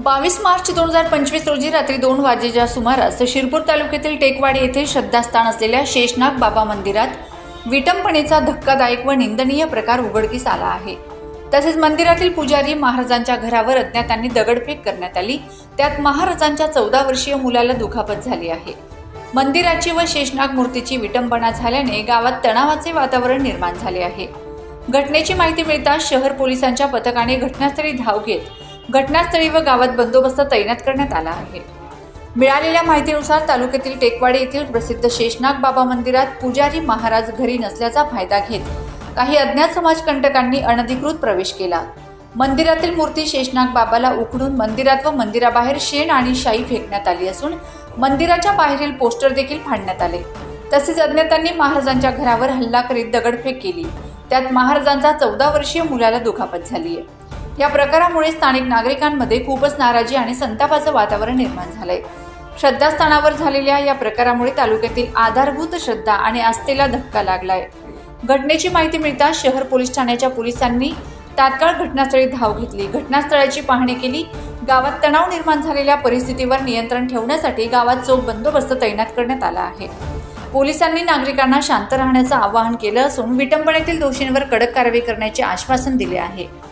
बावीस मार्च दोन हजार पंचवीस रोजी रात्री दोन वाजेच्या सुमारास शिरपूर तालुक्यातील टेकवाडी येथे श्रद्धास्थान असलेल्या शेषनाग बाबा मंदिरात विटंपणेचा धक्कादायक व निंदनीय प्रकार उघडकीस आला आहे. तसेच मंदिरातील पुजारी महाराजांच्या घरावर अज्ञातांनी दगडफेक करण्यात आली. त्यात महाराजांच्या चौदा वर्षीय मुलाला दुखापत झाली आहे. मंदिराची व शेषनाग मूर्तीची विटंबना झाल्याने गावात तणावाचे वातावरण निर्माण झाले आहे. घटनेची माहिती मिळताच शहर पोलिसांच्या पथकाने घटनास्थळी धाव घेत घटनास्थळी व गावात बंदोबस्त तैनात करण्यात आला आहे. मिळालेल्या माहितीनुसार तालुक्यातील टेकवाडी येथील प्रसिद्ध शेषनाग बाबा मंदिरात पुजारी महाराज घरी नसल्याचा फायदा घेत काही अज्ञात समाजकंटकांनी अनधिकृत प्रवेश केला. मंदिरातील मूर्ती शेषनाग बाबाला उकडून मंदिरात व मंदिराबाहेर शेण आणि शाई फेकण्यात आली असून मंदिराच्या बाहेरील पोस्टर देखील फाडण्यात आले. तसेच अज्ञातांनी महाराजांच्या घरावर हल्ला करीत दगडफेक केली. त्यात महाराजांचा चौदा वर्षीय मुलाला दुखापत झाली आहे या प्रकारामुळे स्थानिक नागरिकांमध्ये खूपच नाराजी आणि संतापाचं वातावरण निर्माण झालंय. श्रद्धास्थानावर झालेल्या या प्रकारामुळे तालुक्यातील आधारभूत श्रद्धा आणि आस्थेला धक्का लागलाय. घटनेची माहिती मिळताच शहर पोलीस ठाण्याच्या पोलिसांनी तात्काळ घटनास्थळी धाव घेतली. घटनास्थळाची पाहणी केली. गावात तणाव निर्माण झालेल्या परिस्थितीवर नियंत्रण ठेवण्यासाठी गावात चोख बंदोबस्त तैनात करण्यात आला आहे. पोलिसांनी नागरिकांना शांत राहण्याचं आवाहन केलं असून विटंबनेतील दोषींवर कडक कारवाई करण्याचे आश्वासन दिले आहे.